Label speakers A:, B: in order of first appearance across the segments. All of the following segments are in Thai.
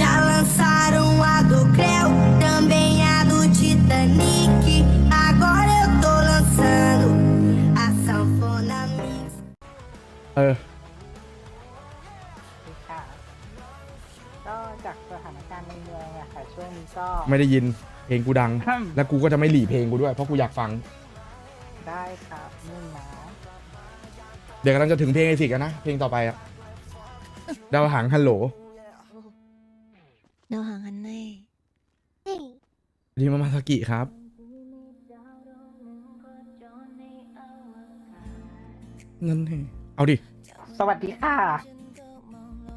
A: Já lançaram a do Creu, também a do Titanic. Agora eu tô lançando a sanfona mix.
B: เออ
C: ค่ะก็จากสถานการณ์ในเมืองอะค่ะ ช่วงนี้ก็
B: ไม่ได้ยินเพลงกูดัง
C: อืม
B: แล้วกูก็จะไม่หลีเพลงกูด้วยเพราะกูอยากฟัง
C: ได้ครับนี่นะ
B: เดี๋ยวกำลังจะถึงเพลงไอซิกแล้วนะ เพลงต่อไปอะดาวหางฮัลโหล
D: ดี
B: มามาสกิครับ นั่นเองเอาดิ
C: สวัสดีค่ะ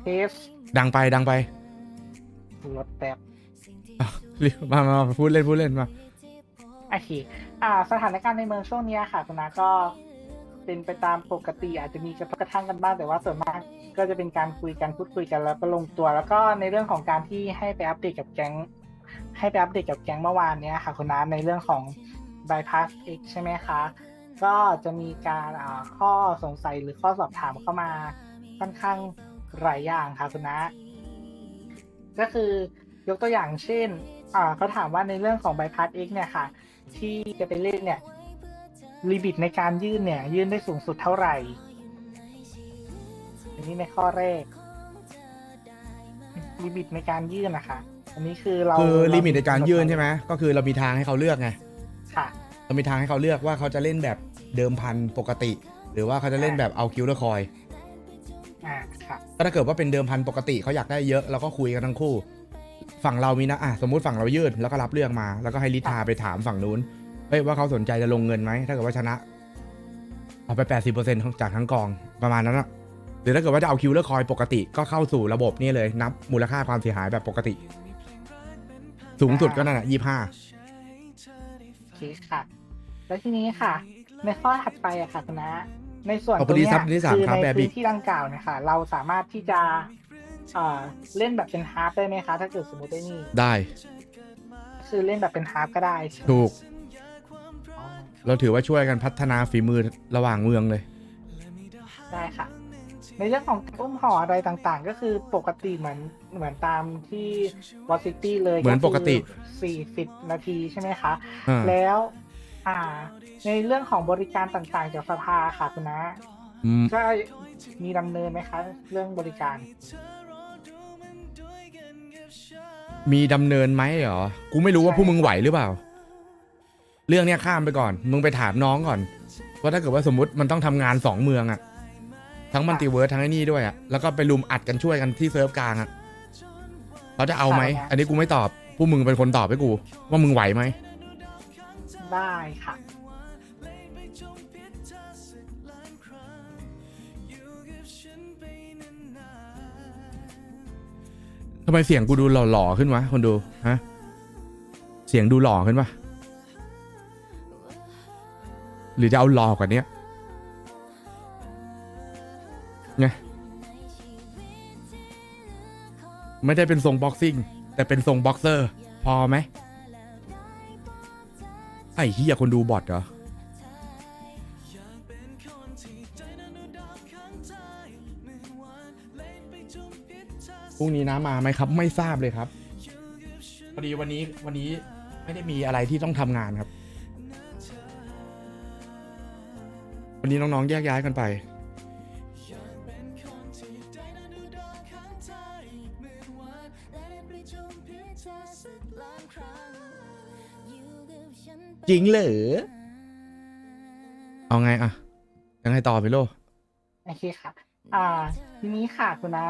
C: เทส
B: ดังไปดังไป
C: รถแป๊บ
B: อะเรียกมามามาพูดเล่นพูดเล่นมา
C: โอเคอ่า สถานการณ์ในเมืองช่วงนี้ค่ะคุณนาก็เป็นไปตามปกติอาจจะมีกระทบกระทั่งกันบ้างแต่ว่าส่วนมากก็จะเป็นการคุยกันพูดคุยกันแล้วก็ลงตัว แล้วก็ในเรื่องของการที่ให้ไปอัปเดตกับแก๊ง ให้ไปอัปเดตกับแก๊งเมื่อวานเนี้ยค่ะคุณน้าในเรื่องของ bypass X ใช่ไหมคะ ก็จะมีการข้อสงสัยหรือข้อสอบถามเข้ามาค่อนข้างหลายอย่างค่ะคุณน้าก็คือยกตัวอย่างเช่นเขาถามว่าในเรื่องของ bypass X เนี่ยค่ะ ที่จะไปเล่นเนี่ยลิมิตในการยื่นเนี่ยยื่นได้สูงสุดเท่าไหร่ อันนี้ในข้อแรกลิมิตในการยื่นนะคะ อันนี้คือเรา
B: คือ
C: เลิ
B: มิตในการยื่นใช่ไหมก็คือเรามีทางให้เขาเลือกไง
C: ค่ะ
B: เรามีทางให้เขาเลือกว่าเขาจะเล่นแบบเดิมพันปกติ หรือว่าเขาจะเล่นแบบเอาคิวเลอร์คอย
C: อ่าค่ะ
B: ก็ถ้าเกิดว่าเป็นเดิมพันปกติเขาอยากได้เยอะเราก็คุยกันทั้งคู่ ฝั่งเรามีนะอะสมมุติฝั่งเรายื่นแล้วก็รับเรื่องมา แล้วก็ให้ลิทาไปถามฝั่งนู้นเฮ้ยว่าเขาสนใจจะลงเงินไหมถ้าเกิดว่าชนะเอาไป 80%จากทั้งกองประมาณนั้นอะหรือถ้าเกิดว่าจะเอาคิวเลอร์คอยปกติก็เข้าสู่ระบบนี่เลยนับมูลค่าความเสียหายแบบปกติ สูงสุดก็นั่นแหะยี่ห้า
C: โอเคค่ะ แล้วทีนี้ค่ะ ในข้อถัดไปอะค่ะคุณนะ ในส่วน
B: เอา
C: ต
B: พ
C: ร
B: องดี
C: เนี้ย
B: ซับที่สาม
C: คือ
B: ครับ
C: ใน
B: แบบ
C: พื้
B: บิ๊ก
C: นที่ดังกล่าวเนี่ยค่ะเราสามารถที่จะเอ่อเล่นแบบเป็นฮาร์ปได้ไหมคะ ถ้าเกิดสมมติได้นี่
B: ได้
C: คือเล่นแบบเป็นฮาร์ปก็ได้ใช่ไหม
B: ถูก
C: อ๋อ
B: เราถือว่าช่วยกันพัฒนาฝีมือระหว่างเมืองเลย
C: ได้ค่ะ ในเรื่องของอุ้มห่ออะไรต่างๆ ก็คือปกติเหมือนเหมือนตามที่วอซิตี้เลย
B: เหมือนปกติ
C: สี่สิบนาทีใช่ไหมคะ
B: อ่า
C: แล้ว อ่า ในเรื่องของบริการต่างๆจากสภาค่ะคุณนะ
B: อืม
C: ก็มีดำเนินไหมคะ เรื่องบริการ
B: มีดำเนินไหมเหรอ กูไม่รู้ว่า
C: ใช่
B: พวกมึงไหวหรือเปล่า เรื่องเนี้ยข้ามไปก่อน มึงไปถามน้องก่อน ว่าถ้าเกิดว่าสมมติมันต้องทำงานสองเมืองอะ ทั้งมัลติเวิร์สทั้งไอ้นี่ด้วยอะแล้วก็ไปรุมอัดกันช่วยกันที่เซิร์ฟกลางอะเขาจะเอาไหมอันนี้กูไม่ตอบพวกมึงเป็นคนตอบให้กู ว่ามึงไหวไหม
C: ได้ค่ะ
B: ทำไมเสียงกูดูหล่อๆขึ้นวะ คนดู ฮะ เสียงดูหล่อขึ้นปะหรือจะเอาหล่อกว่านี้ ไง ไม่ได้เป็นทรงบ็อกซิ่ง แต่เป็นทรงบ็อกเซอร์ พอไหมไอ้เฮียคนดูบอทเหรอพรุ่งนี้น้ามาไหมครับ ไม่ทราบเลยครับพอดีวันนี้วันนี้ไม่ได้มีอะไรที่ต้องทำงานครับ วันนี้น้องๆแยกย้ายกันไป จริงเหรอเอาไงอะยังไงต่อไปโล
C: โอเคค่ะ อ่า ทีนี้ค่ะคุณนะ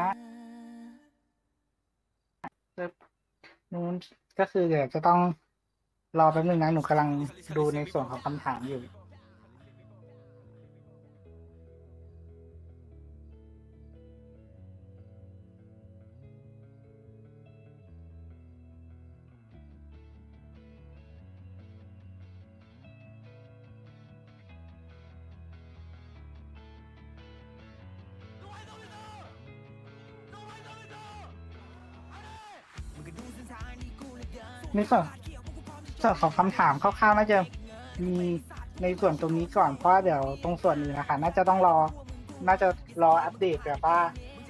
C: นู้นก็คือเดี๋ยวจะต้องรอแป๊บนึงนะ หนูกำลังดูในส่วนของคำถามอยู่ นส่วนส่วนของคำถามคร่าวๆน่าจะมีในส่วนตรงนี้ก่อนเพราะว่าเดี๋ยวตรงส่วนอื่นนะคะ น่าจะต้องรอ น่าจะรออัปเดตแบบว่า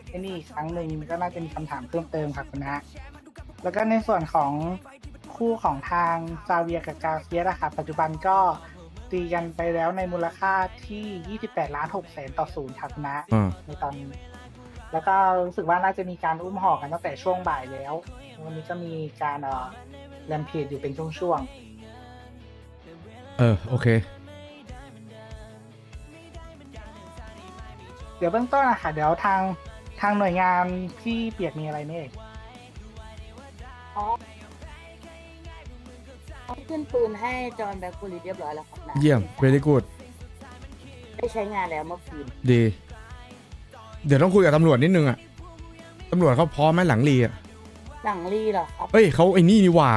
C: ไอ้นี่อีกครั้งหนึ่งก็น่าจะมีคำถามเพิ่มเติมครับคุณนะแล้วก็ในส่วนของคู่ของทางซาเวียกับกาเซียสอะค่ะปัจจุบันก็ตีกันไปแล้วในมูลค่าที่ 28 ล้าน6แสนต่อศูนย์ครับคุณนะ
B: อ่า
C: ในตอนนี้ แล้วก็รู้สึกว่าน่าจะมีการอุ้มห่อกันตั้งแต่ช่วงบ่ายแล้ว วันนี้ก็มีการเอ่อแรมเพจอยู่เป็นช่วง
B: เออโอเค
C: ๆ เดี๋ยวเบื้องต้นอะค่ะเดี๋ยวทางทางหน่วยงานที่เปียกมีอะไรไหมเอ่ย
D: เขาขึ้นปืนให้จอห์นแบ็คบูรีเรียบร้อยแล้วครับนะ
B: เยี่ยม very good
D: ได้ใช้งานแล้วเมื่อคืน
B: ดี เดี๋ยวต้องคุยกับตำรวจนิดนึงอะตำรวจเขาพร้อมไหมหลังรีอะ
D: หลังรีเหรอครับ
B: เฮ้ยเขาไอ้นี่นี่หว่า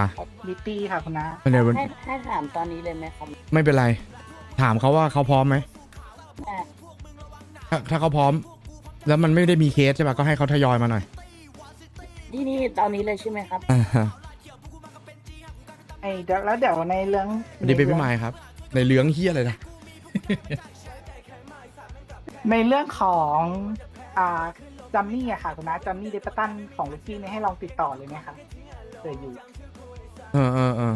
C: ลิตตี้ค่ะคุณนะ
B: ไม่เป็นไร
D: ให้ให้ถามตอนนี้เลยไหมครับ
B: ไม่เป็นไร ถามเขาว่าเขาพร้อมไหม
D: แม่
B: ถ้าถ้าเขาพร้อม แล้วมันไม่ได้มีเคสใช่ปะก็ให้เขาทยอยมาหน่อย
D: ที่นี่ตอนนี้เลยใช่ไหมครับ
B: อ่าฮะ
C: ไอ้เดี๋ยวแล้วเดี๋ยวในเรื่อง
B: สวัสดีเป็นพี่ไม้ครับ ในเรื่องเฮียเลยนะ
C: ในเรื่องของ อ่าจัมมี่อะค่ะคุณนะจัมมี่เดปตันของลิตตี้เนี่ยให้ลองติดต่อเลยไหมครับเผื่ออยู่
B: เออเออเออ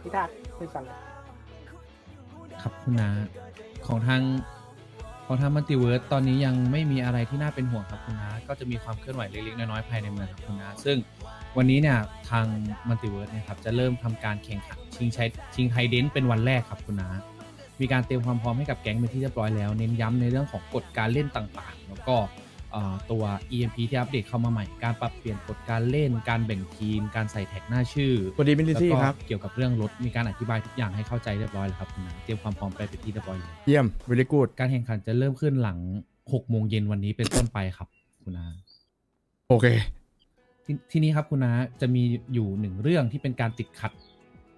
C: พี่ทักคุยกันเลย
E: ครับคุณนาของทางของทางมัลติเวิร์สตอนนี้ยังไม่มีอะไรที่น่าเป็นห่วงครับคุณนาก็จะมีความเคลื่อนไหวเล็กๆน้อยๆภายในเมืองครับคุณนาซึ่ง วันนี้เนี่ยทางมัลติเวิร์สเนี่ยครับจะเริ่มทำการแข่งขันชิงชัยชิงไทเดนเป็นวันแรกครับคุณนามีการเตรียมความพร้อมให้กับแก๊งเป็นที่เรียบร้อยแล้ว เน้นย้ำในเรื่องของกฎการเล่นต่างๆ แล้วก็เอ่อตัว EMP ที่อัปเดตเข้ามาใหม่ การปรับเปลี่ยนกฎการเล่น การแบ่งทีม การใส่แท็กหน้าชื่อ
B: สวัสดีมินลิ
E: แล้ว
B: ซี่
E: ก็
B: ครับ
E: เกี่ยวกับเรื่องรถ มีการอธิบายทุกอย่างให้เข้าใจเรียบร้อยแล้วครับคุณนาเตรียมความพร้อมไปเป็นที่เรียบร้อยแล้ว
B: เยี่ยม very good
E: การแข่งขันจะเริ่มขึ้นหลัง6โมงเย็นวันนี้เป็นต้นไปครับคุณนา
B: โอเค
E: ทที่นี้ครับคุณนาจะมีอยู่หนึ่งเรื่องที่เป็นการติดขัด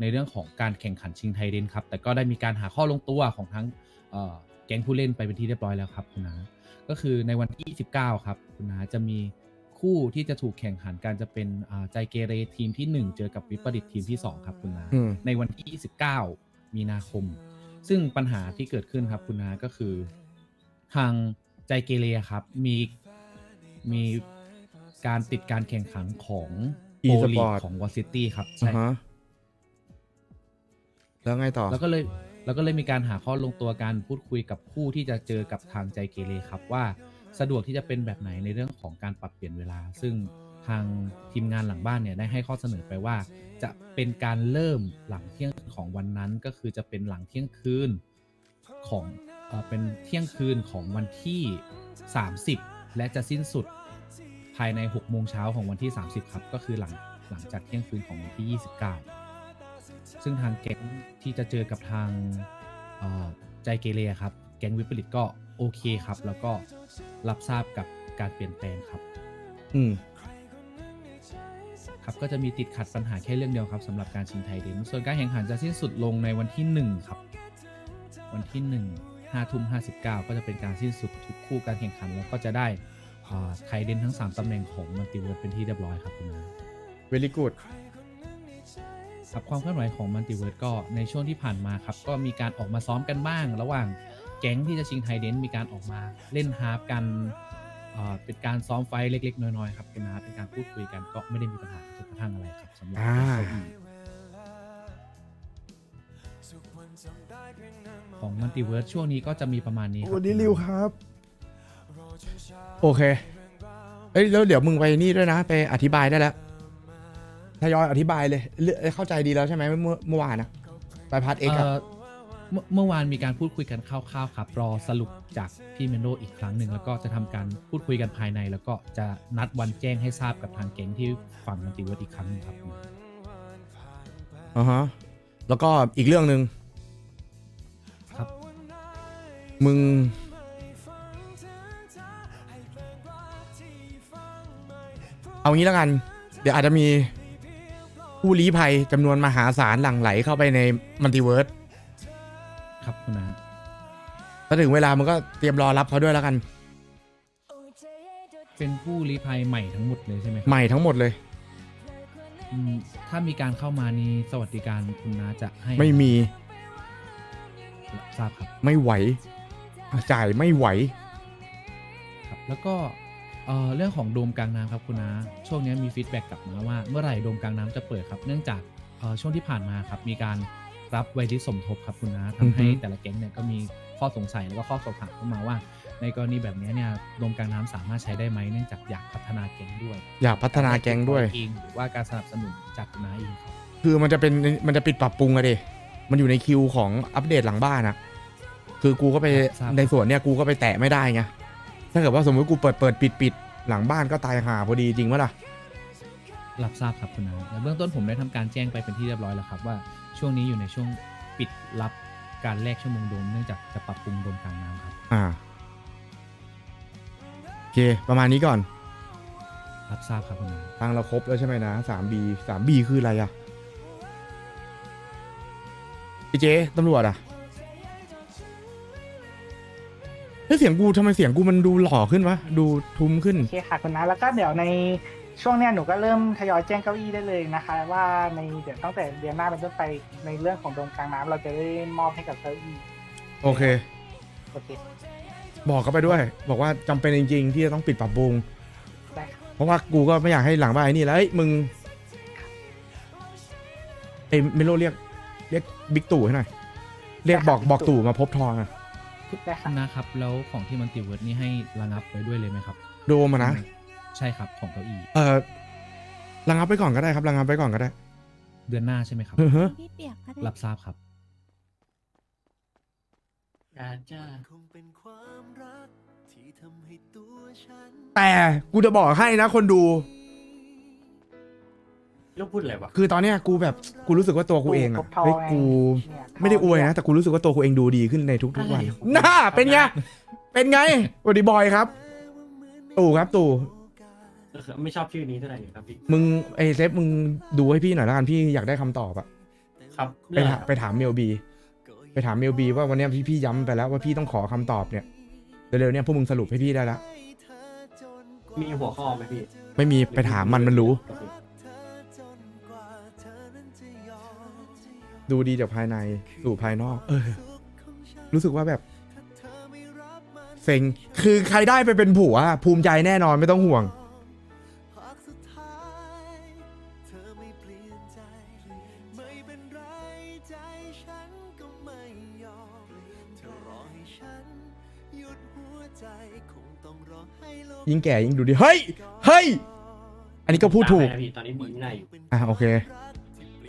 E: ในเรื่องของการแข่งขันชิงไทยเดนครับ แต่ก็ได้มีการหาข้อลงตัวของทั้งเอ่อแก๊งผู้เล่นไปเป็นที่เรียบร้อยแล้วครับคุณนาก็คือในวันที่29ครับคุณนาจะมีคู่ที่จะถูกแข่งขันการจะเป็นอ่าใจเกเรทีมทีหนึ่1 เจอกับวิปริตทีมที่ 2 ครับคุณนา
B: อืม
E: ในวันที่ 29 มีนาคม ซึ่งปัญหาที่เกิดขึ้นครับคุณนาก็คือ ทางใจเกเรครับ มีมี การติดการแข่งขันของ
B: e
E: โอ
B: ส
E: ลี
B: ปอร์ต
E: ของวอซิตี้ครับ
B: อ่า
E: ใช่
B: ฮะแล้วไงต่อ
E: แล้วก็เลยแล้วก็เลยมีการหาข้อลงตัวการพูดคุยกับคู่ที่จะเจอกับทางใจเกเรครับว่าสะดวกที่จะเป็นแบบไหนในเรื่องของการปรับเปลี่ยนเวลา ซึ่งทางทีมงานหลังบ้านเนี่ยได้ให้ข้อเสนอไปว่า จะเป็นการเริ่มหลังเที่ยงของวันนั้นก็คือจะเป็นหลังเที่ยงคืนของเออเป็นเที่ยงคืนของวันที่ 30 และจะสิ้นสุด ภายใน 6 โมงเช้าของวันที่ 30 ครับ ก็คือหลังหลังจากเที่ยงคืนของวันที่ 29 ซึ่งทางแก๊งที่จะเจอกับทางเอ่อใจเกเรครับ แก๊งวิปริตก็โอเคครับ แล้วก็รับทราบกับการเปลี่ยนแปลงครับ
B: อืม
E: ครับก็จะมีติดขัดปัญหาแค่เรื่องเดียวครับสำหรับการชิงไทยเดนส่วนการแข่งขันจะสิ้นสุดลงในวันที่ 1 ครับ วันที่1 5ทุ่ม59 ก็จะเป็นการสิ้นสุดทุกคู่การแข่งขันแล้วก็จะได้อ่า ไทยเดนทั้ง 3 ตำแหน่งของมัลติเวิร์สเป็นที่เรียบร้อยครับคุณนา
B: very good
E: ครับความเคลื่อนไหวของมัลติเวิร์สก็ในช่วงที่ผ่านมาครับ ก็มีการออกมาซ้อมกันบ้าง ระหว่างแก๊งที่จะชิงไทยเดนมีการออกมาเล่นฮาร์ปกันเอ่อเป็นการซ้อมไฟท์เล็ก ๆ น้อยๆครับเป็นฮาร์ปเป็นการพูดคุยกันก็ไม่ได้มีปัญหากระทบกระทั่งอะไรครับสำหรับ
B: อ่า
E: เก้าอี้ของมัลติเวิร์สช่วงนี้ก็จะมีประมาณนี้ครับ
B: วันนี้ริวครับ โอเค เอ้ยแล้วเดี๋ยวมึงไปนี่ด้วยนะ ไปอธิบายได้แล้วทยอยอธิบายเลยเรื่องเข้าใจดีแล้วใช่ไหมเมื่อเมื่อวานนะไปพาร์ทเอ็ก
E: เอ่อเมื่อเมื่อวานมีการพูดคุยกันคร่าวๆครับ รอสรุปจากพี่เมนโดอีกครั้งหนึ่งแล้วก็จะทำการพูดคุยกันภายใน แล้วก็จะนัดวันแจ้งให้ทราบกับทางแก๊งที่ฝั่งมัลติเวิร์สอีกครั้งหนึงครับ
B: อ่าฮะแล้วก็อีกเรื่องหนึ่ง
E: ครับ
B: มึง เอางี้แล้วกัน เดี๋ยวอาจจะมีผู้ลี้ภัยจำนวนมหาศาลหลั่งไหลเข้าไปในมัลติเวิร์ส
E: ครับคุณนา
B: ถ้าถึงเวลามึงก็เตรียมรอรับเขาด้วยแล้วกัน
E: เป็นผู้ลี้ภัยใหม่ทั้งหมดเลยใช่ไหมครับ
B: ใหม่ทั้งหมดเลย
E: อืมถ้ามีการเข้ามานี้สวัสดิการคุณนาจะให้
B: ไม่มี
E: ทราบครับ
B: ไม่ไหว จ่ายไม่ไหว
E: ครับแล้วก็ เอ่อเรื่องของโดมกลางน้ำครับคุณนาช่วงนี้มีฟีดแบ็กกลับมาว่าเมื่อไหร่โดมกลางน้ำจะเปิดครับ เนื่องจากเอ่อช่วงที่ผ่านมาครับมีการรับไวริสสมทบครับคุณนาทำให้
B: อือฮึ
E: แต่ละแก๊งเนี่ยก็มีข้อสงสัยแล้วก็ข้อสอบถามเข้ามาว่า ในกรณีแบบนี้เนี่ยโดมกลางน้ำสามารถใช้ได้ไหมเนื่องจากอยากพัฒนาแก๊งด้วย
B: อยากพัฒนาแก๊งด้วย
E: เองหรือว่าการสนับสนุนจากคุณนาเองครับ
B: คือมันจะเป็นมันจะปิดปรับปรุงอะดิมันอยู่ในคิวของอัปเดตหลังบ้านอะคือกูก็ไป
E: ทราบ
B: ในส่วนเนี้ยกูก็ไปแตะไม่ได้ไง ถ้าเกิดว่าสมมติกูเปิดเปิดปิดปิดหลังบ้านก็ตายห่าพอดีจริงวะล่ะ
E: รับทราบครับคุณนาและเบื้องต้นผมได้ทำการแจ้งไปเป็นที่เรียบร้อยแล้วครับว่าช่วงนี้อยู่ในช่วงปิดรับการแลกชั่วโมงโดมเนื่องจากจะปรับปรุงโดมกลางน้ำครับ
B: อ่าโอเค ประมาณนี้ก่อน
E: รับทราบครับคุณนา
B: ทางเราครบแล้วใช่ไหมนะสามบีสามบีคืออะไรอะพี่เจ๊ตำรวจอะ เฮ้ยเสียงกูทำไมเสียงกูมันดูหล่อขึ้นวะ ดูทุ้มขึ้น
C: โอเคค่ะคุณน้าแล้วก็เดี๋ยวในช่วงเนี้ยหนูก็เริ่มทยอยแจ้งเก้าอี้ได้เลยนะคะ ว่าในเดี๋ยวตั้งแต่เดือนหน้าเป็นต้นไปในเรื่องของโดมกลางน้ำเราจะได้มอบให้กับเก้าอี้
B: โอเค
C: โอเค
B: บอกเขาไปด้วย บอกว่าจำเป็นจริงๆที่จะต้องปิดปรับปรุง
C: ได้ค่ะ
B: เพราะว่ากูก็ไม่อยากให้หลังบ้านไอ้นี่แล้วเอ้ยมึงเอ้ยเมโลเรียก เรียกบิ๊กตู่ให้หน่อยเรียกบอกบอกตู่มาพบทองอะ
C: ได้
E: คุ
C: ค่ะ
E: ณนะครับ แล้วของที่มันติเวิร์ดนี่ให้ระงับไปด้วยเลยไหมครับ
B: โดมอะนะ
E: ใช่ครับของเก้าอี้
B: เออระงับไปก่อนก็ได้ครับระงับไปก่อนก็ได้
E: เดือนหน้าใช่ไหมครับ
B: เฮ้อเฮ้อ
A: พี่เปียกก็ได้
E: รับทราบครับ
F: อาจจะ
B: แต่กูจะบอกให้นะคนดู
F: ลูกพูดอะไรวะ
B: คือตอนเนี้ยกูแบบกูรู้สึกว่าตัวกูเอง
C: พ
B: อะ
C: บทอง
B: เฮ้ย
C: ไง
B: กู
C: เนี่ย
B: ไม่ได้อวยนะแต่กูรู้สึกว่าตัวกูเองดูดีขึ้นในทุกๆวันน่าเป็นไงเป็นไงสวัสดีบอยครับ ตู่ครับตู่
F: ไม่ชอบชื่อนี้เท่าไหร่ครับพี่
B: มึงไอเซฟมึงดูให้พี่หน่อยแล้วกันพี่อยากได้คำตอบอะ
F: ครับ
B: ไปถามไปถามเมลบี ไปถามเมลบีว่าวันเนี้ยพี่พี่ย้ำไปแล้วว่าพี่ต้องขอคำตอบเนี่ยเร็วๆเนี่ยพวกมึงสรุปให้พี่ได้แล้ว
F: มีหัวข้อไหมพี่
B: ไม่มีไปถามมันมันรู้
F: โอเค
B: ดูดีจากภายในสู่ภายนอก เออ รู้สึกว่าแบบเซ็งคือใครได้ไปเป็นผัวอะภูมิใจแน่นอนไม่ต้องห่วง ยิ่งแก่ยิ่งดูดี เฮ้ย เฮ้ย อันนี้ก็พูดถูก
F: ตามไปนะพี่ตอนนี้บีไม่ได้อยู่
B: อะโอเค
A: ร